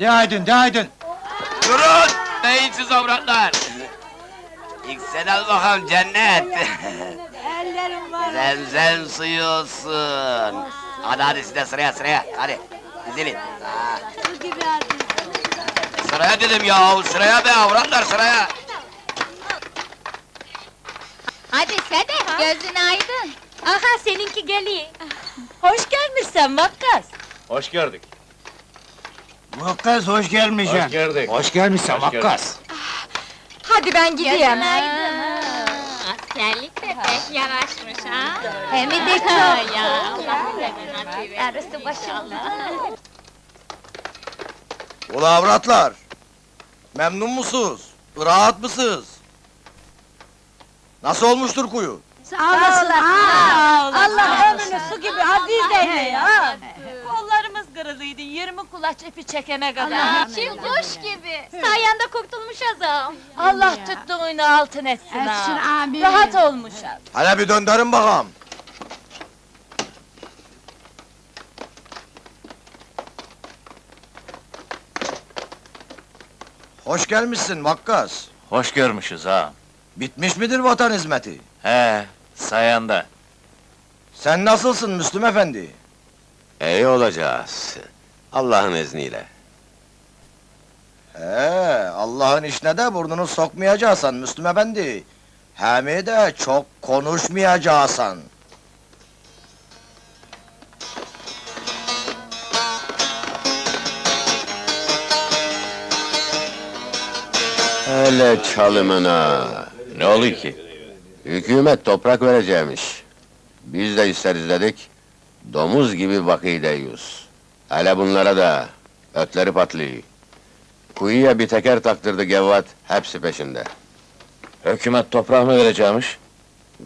De aydın, de aydın. Durun! Beyinsiz avratlar! Yüksel bakalım cennet! Ellerim var. Zemzem suyu olsun! Hadi hadi siz de sıraya sıraya, hadi! Dizilin! Ha. Sıraya dedim ya, sıraya be avratlar sıraya! Hadi Sedef, gözün aydın. Aha seninki geliyor. Hoş gelmişsin Vakkas. Hoş gördük. Vakkas hoş gelmişsin. Hoş gördük. Hoş gelmişsin Hoş. Vakkas. Hadi ben gideyim. Askerlik de pek yaraşmış ha. Hem de çok. ya Allah bilir nasip etsin. Arısı başında. Ula avratlar! Memnun musunuz? Rahat mısınız? Nasıl olmuştur kuyu? Sağ olasın. Allah ömrünü su gibi aziz eyle ya. 20 kulaç ipi çekene kadar. İçim kuş gibi. Sayende kurtulmuş azam. Allah tuttuğunu altın etsin ha. Etsin amin. Rahat olmuş ha. Hele bir döndürün bakalım. Hoş gelmişsin Vakkas. Hoş görmüşüz ha. Bitmiş midir vatan hizmeti? He, sayanda. Sen nasılsın Müslüm efendi? İyi olacağız. Allah'ın izniyle. He, Allah'ın işine de burnunu sokmayacaksın Müslüm efendi. Hem de çok konuşmayacaksın. Hele çalımına. Ne oluyor ki? Hükümet toprak vereceğimiş. Biz de isteriz dedik. Domuz gibi bakıyı deyiyoruz. Hele bunlara da ötleri patlıyor. Kuyuya bir teker taktırdı Gevvat, hepsi peşinde. Hükümet toprak mı vereceğimiş?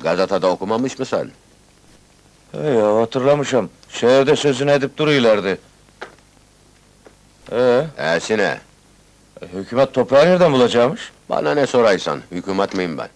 Gazetede okumamış mısın? He ya, hatırlamışım. Şehirde sözünü edip duruyorlardı. Ee, Esine, hükümet toprağı nereden bulacakmış? bana ne soraysan, hükümet miyim ben?